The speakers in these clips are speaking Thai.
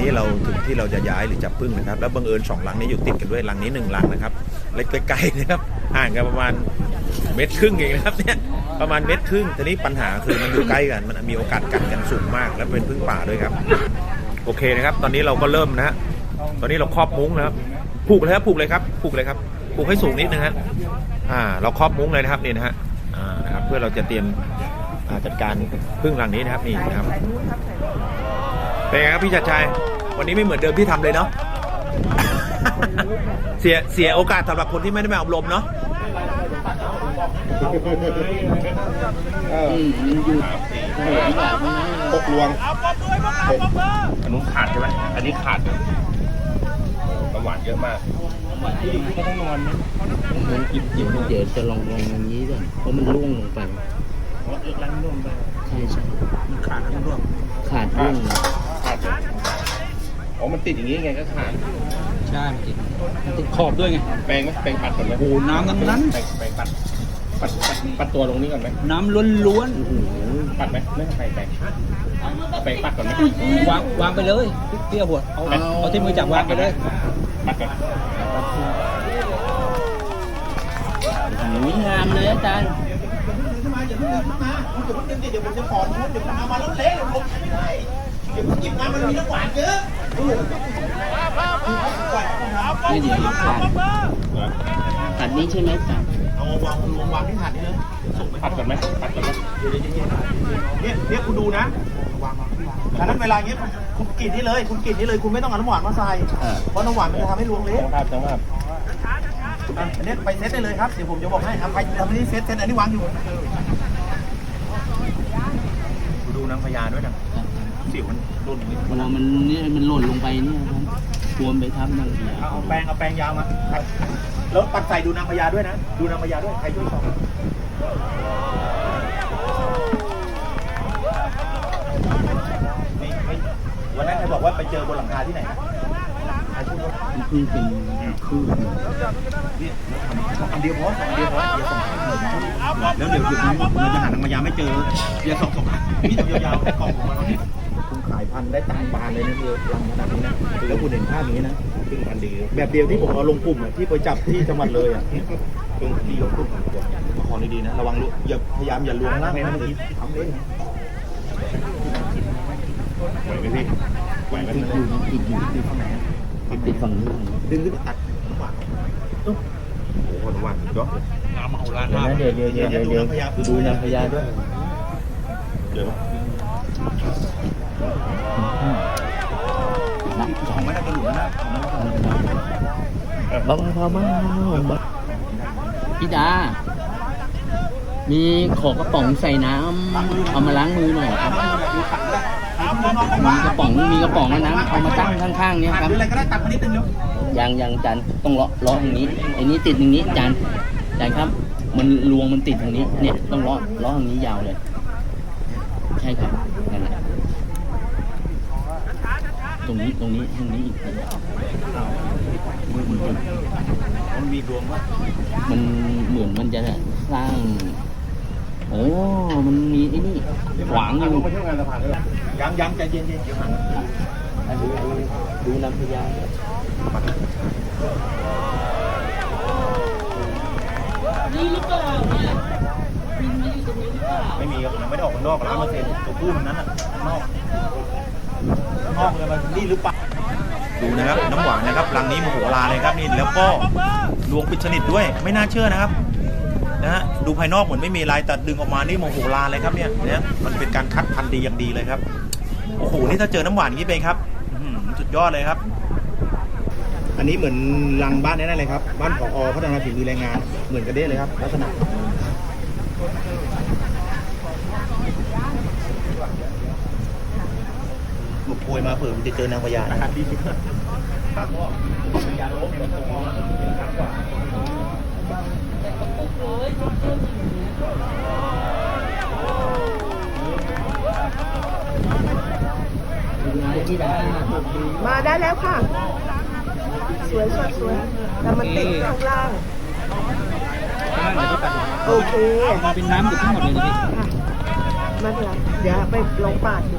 นี้เราถึงที่เราจะย้ายหรือจับพึ่งนะครับ แล้วบังเอิญสองหลังนี้อยู่ติดกันด้วยหลังนี้หนึ่งหลังนะครับเล็กใกลๆนะครับห่างกันประมาณเมตรครึ่งเองนะครับเนี่ยประมาณเมตรครึ่งทีนี้ปัญหาคือมันอยู่ใกล้กันมันมีโอกาสกัดกันสูงมาก แล้วเป็นพึ่งป่าด้วยครับ โอเคนะครับ ตอนนี้เราก็เริ่มนะฮะตอนนี้เราครอบมุ้งนะครับผูกเลยครับผูกเลยครับผูกเลยครับผูกให้สูงนิดนึงฮะอ่า เราครอบมุ้งเลยนะครับนี่นะฮะอ่านะครับเพื่อเราจะเตรียมจัดการพึ่งหลังนี้นะครับนี่นะครับเป็นไงครับพี่ชัดชัย วันนี้ไม่เหมือนเดิมที่ทำเลยเนาะเสียเสียโอกาสสำหรับคนที่ไม่ได้มาอบรมเนาะหกลวงอันนู้นขาดใช่ไหมอันนี้ขาดน้ำหวานเยอะมากมันจิบจิบเดี๋ยวจะลองลองอย่างนี้ก่อนเพราะมันร่วงลงไปใช่ใช่ขาดทั้งร่วงขาดร่วงขาดเลย อ๋อ มันติดอย่างนี้ไงก็ขาด ใช่มันติดมันติดขอบด้วยไง แปรงไหมแปรงปัดก่อนไหมโอ้โหน้ำทั้งนั้น แปรงแปรงปัดปัดปัดปัดตัวลงนี้ก่อนไหมน้ำล้วนปัดไหมไม่ต้องแปรงแปรงเอาแปรงปัดก่อนไหมๆวางวางไปเลยเปรี้ยวหัวเอาเอาที่มือจับวางไปเลย ปัดก่อนหนูงามเลยอาจารย์นี่เดี๋ยวขาด ขาดนี้ใช่ไหมครับเอาวางลงวางที่ถาดนี้เลยส่งไปปัดก่อนไหมปัดก่อนไหมเนี่ยเนี่ยคุณดูนะวางวางวางดังนั้นเวลาอย่างเงี้ยคุณกรีดนี่เลย คุณกรีดนี่เลย คุณไม่ต้องเอาน้ำหวานมาใส่ เพราะน้ำหวานมันจะทำให้รวงเละจังภาพจังภาพอะอันนี้ไปเซตได้เลยครับ เดี๋ยวผมจะบอกให้ครับใครทำนี้เซตเซตอันนี้วางอยู่ ดูนางพญาด้วยนะ สียวมันหล่นอย่างนี้เวลามันนี่มันหล่นลงไปเนี่ยครับรวมไปทับนางเดียเอาแปรงเอาแปรงยาวมาครับแล้วปัดใส่ดูนางพญาด้วยนะ ดูนางพญาด้วย ใครช่วยส่องนี่ไม่วันนั้นใครบอกว่าไปเจอบนหลังคาที่ไหนนะใครพูดว่ามันเพิ่งเป็นคลื่นนี่แล้วทำอันเดียวพออันเดียวพออย่าส่งสายแล้วเดี๋ยวเดี๋ยวมันจะหานางพญาไม่เจออย่าส่งส่งพี่ตัวยาวๆกล่องผมมาหน่อยคุณ ขายพันธุ์ได้ตังค์บานเลยนะเดียวลำขนาดนี้นะแล้วคุณเห็นภาพอย่างนี้นะซึ่งพันดีแบบเดียวที่ผมเอาลงกลุ่มอะที่ไปจับที่จังหวัดเลยอะลงที่ลงกลุ่มตัวมาขอดีๆนะระวังลูกอย่าพยายามอย่าลวงล่างเลยนะเมื่อกี้ทำเล่นนะไหวไหมพี่ไหวไหมติดอยู่ติดอยู่ดึงข้างไหนอะติดฝั่งนี้ดึงขึ้นมาตัดน้ำหวานโอ้โหน้ำหวานยอดเดี๋ยวนะเดี๋ยวเดี๋ยวเดี๋ยวเดี๋ยวเดี๋ยวดูนางพญาด้วยเดี๋ยว ของไม่ได้กระดูกนะของไม่ได้กระดูกบ้าบ้าบ้าบ้าบ้าพี่ดา มีขอกระป๋องใส่น้ำเอามาล้างมือหน่อยครับ มีกระป๋อง มีกระป๋องน้ำเอามาตั้งข้างๆเนี่ยครับหรืออะไรก็ได้ตัดมานิดนึงเนาะยังยังจานต้องเลาะเลาะทางนี้ไอ้นี้ติดทางนี้จานจานครับ มันรวงมันติดทางนี้ เนี่ยต้องเลาะเลาะทางนี้ยาวเลย ใช่ครับนั่นแหละ ตรงนี้ตรงนี้ตรงนี้อีกมันมีดวงว่ามันเหมือนมันจะสร้าง โอ้มันมีไอ้นี่ขวางอยู่ไปเที่ยวงานสะพานด้วยยังยังใจเย็นๆเดี๋ยวหันดูดูดูน้ำพยาไม่มีครับไม่ได้ออกข้างนอกร้านเปอร์เซ็นต์ตัวผู้มันนั้นอะข้างนอก ข้างเลยมันนี่หรือเปล่าดูนะครับน้ำหวานนะครับรังนี้มโหฬารเลยครับนี่แล้วก็ดวงปิดสนิทด้วยไม่น่าเชื่อนะครับนะฮะดูภายนอกเหมือนไม่มีลายแต่ดึงออกมานี่โมโหฬารเลยครับเนี่ยเนี่ยมันเป็นการคัดพันธุ์ดีอย่างดีเลยครับโอ้โหนี่ถ้าเจอน้ำหวานอย่างนี้เป็นครับสุดยอดเลยครับ อันนี้เหมือนรังบ้านนั่นเลยครับบ้านผอพัฒนาฝีมือแรงงานเหมือนกันเด้เลยครับ ลักษณะหลุด โพยมาเผื่อมันจะเจอนางพญานะครับดีขึ้นพี่ดามาได้แล้วค่ะ สวยสวยสวยแต่มันติดข้างล่าง โอเคมันเป็นน้ำอยู่ทั้งหมดเลยนะพี่ค่ะไม่เป็นไร เดี๋ยวไปลองปาดดู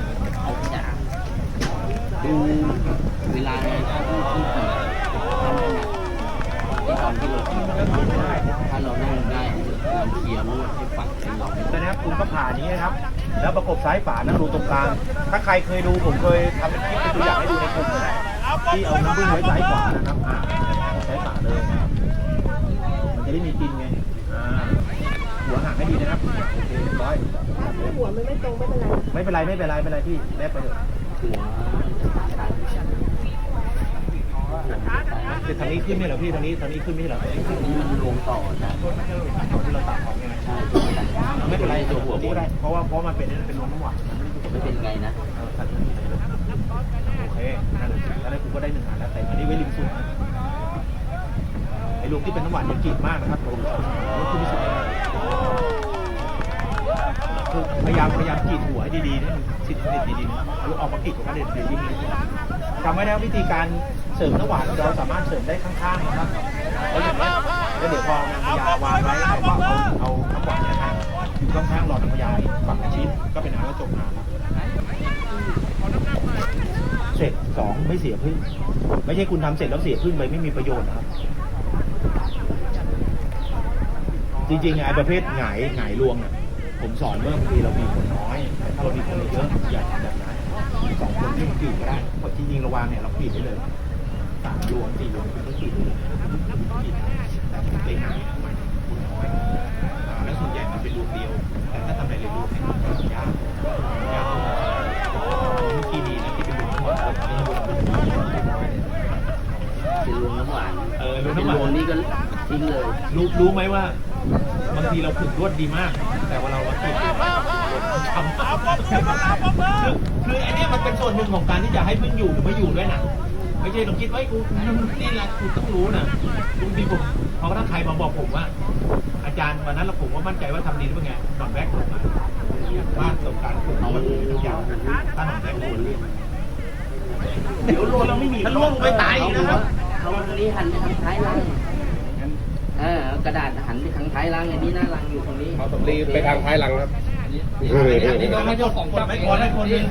ดูเวลาในการที่ที่ทำไอ้ตอนที่เราถ้าเรานั่งได้เราเคลียร์รูดให้ฝักเป็นเรานะครับคุณก็ผ่าอย่างนี้นะครับ แล้วประกบซ้ายฝานั่งรูตรงกลาง ถ้าใครเคยดูผมเคยทำเป็นคลิปเป็นตัวอย่างให้ดูในกลุ่มนะที่เอาน้ำผึ้งไว้ซ้ายขวานะครับอ่าซ้ายฝาเลยนะครับมันจะได้มีกินไงอ่าหัวห่างให้ดีนะครับโอเคเรียบร้อย หัวมันไม่ตรงไม่เป็นไร ไม่เป็นไรไม่เป็นไรไม่เป็นไรพี่แลกไปเถอะ หัวชา คือทางนี้ขึ้นไม่เหรอพี่ทางนี้ทางนี้ขึ้นไม่เหรออันนี้มันลงต่อนะที่เราตัดของไงใช่ไม่เป็นไรตัวหัวก็ได้เพราะว่าเพราะมันเป็นเป็นลมน้ำหวานมันไม่ได้ไม่เป็นไงนะเออตัดอย่านี้เลยโอเคนั่นแหละแล้วกูก็ได้หนึ่งอันแล้วแต่อันนี้ไว้ริมสุดไอ้ลูกที่เป็นน้ำหวานอย่ากรีดมากนะครับผมรถขึ้นไม่สุดนะคือพยายามพยายามกรีดหัว ดีๆนะสิทธิ์ผลิตดีๆนะเอาออกมากรีดของกระเด็นเดี๋ยวยิ่งจำไว้นะวิธีการเสริมน้ำหวานเราสามารถเสริมได้ข้างๆนะครับแล้วอย่างนี้ยแล้วเดี๋ยวพอนางพญาวางไว้เราก็เอาเอาน้ำหวานเนี่ยนะอยู่ข้างๆหลอดน้ำพญาฝั่งละชิ้นก็เป็นน้ำกระจกน้ำแล้วเสร็จสองไม่เสียพึ่งไม่ใช่คุณทำเสร็จแล้วเสียพึ่งไปไม่มีประโยชน์นะครับ จริงๆไอ้ประเภทหงายหงายรวงเนี่ยผมสอนเมื่อบางทีเรามีคนน้อยางเนี่ยเรากรีดได้เลยสามรวงสี่รวงคุณก็กรีดเลยกรีดได้แต่ผมเก่งหงายมันคุณน้อยแล้วส่วนใหญ่มันเป็นรวงเดียว แต่ถ้าทำหลายๆรวงเนี่ยมันยากยากเมื่อกี้ดีนะที่เป็นลุงน้ำหวานแล้วตอนนี้ลุงน้ำหวานเป็นรวงน้ำหวานเออลุงเป็นน้ำหวานนี่ก็ทิ้งเลยรู้รู้ไหมว่า บางทีเราฝึกรวดดีมาก แต่ว่าเราวั ดผิดทำคือคือไอ้เนี่ยมันเป็นส่วนหนึ่งของการที่จะให้พึ่งอยู่หรือไม่อยู่ด้วยนะไม่ใช่เราคิดว่าไอ้กูนี่แหละกูต้องรู้นะบางทีผมเพราะถ้าใครมาบอกผมว่า อาจารย์วันนั้นเราผมว่ามั่นใจว่าทำดีหรือเปล่าไงตอนแรกผมอะว่าประสบการณ์ผมมันทุกอย่างถ้าหนอนแรกโดนเดี๋ยวโดนเราไม่มีถ้าล่วงลงไปตายอีกนะครับเอาตรงนี้หันไปทางท้ายรังเออเอากระดาษหันไปทางท้ายรังอันนี้หน้ารังอยู่ตรงนี้เอาสำลีไปทางท้ายหลังครับ นี่ต้องให้เจ้าของกดทำไม่เองกดให้คนหนึง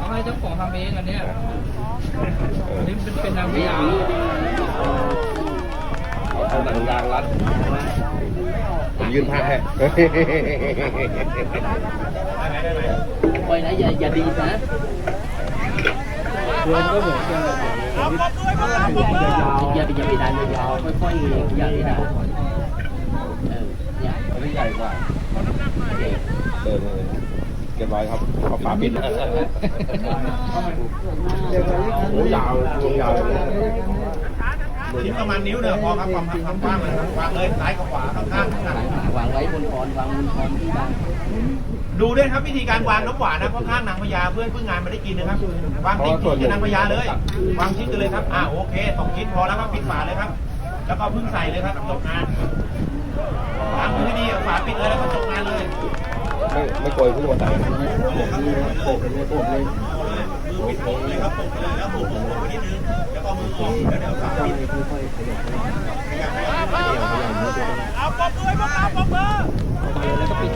ต้องให้เจ้าของทำเองอันเนี้ยอันนี้เป็นเป็นนางพนี่ญาอันนี้เอาหนังยางรัด ผมยื่นผ้าให้ได้ไหมได้ไหมปล่อยนะอย่าอย่าดีนะ รวมก็เหมือนกันเลยอย่าไปอย่าไปดันยาวๆค่อยๆอย่าไปดันเออเนี่ยอันนี้ใหญ่กว่าเออเรียบร้อยครับขอฝาปิดนะโอ้ยาววยาวชิ้นประมาณนิ้วเนี่ยพอครับความความกว้างเลยครับวางเลยซ้ายกับขวาข้างๆวางไว้บนคอนวางบนคอนที่ดัง ดูด้วยครับวิธีการวางน้ำหวานนะเพราะข้างนางพญาเพื่อนเพิ่งงานมาได้กินนะครับวางติ๊กชิ้นกับนางพญาเลยวางชิ้นกันเลยครับอ่าโอเคสองชิ้นพอแล้วครับปิดฝาเลยครับ แล้วก็เพิ่งใส่เลยครับจบงานวางที่ดีฝาปิดเลยแล้วก็จบงานเลย ไม่ไม่โกยผู้มาใส่โปกเลยโปกเลยมือปิดโปกเลยครับโปกเลยแล้วโปกโปกไปนิดนึงแล้วก็มือออกแล้วเดี๋ยวฝาปิดเอาปมด้วยมาเอาปมมือแล้วก็ปิด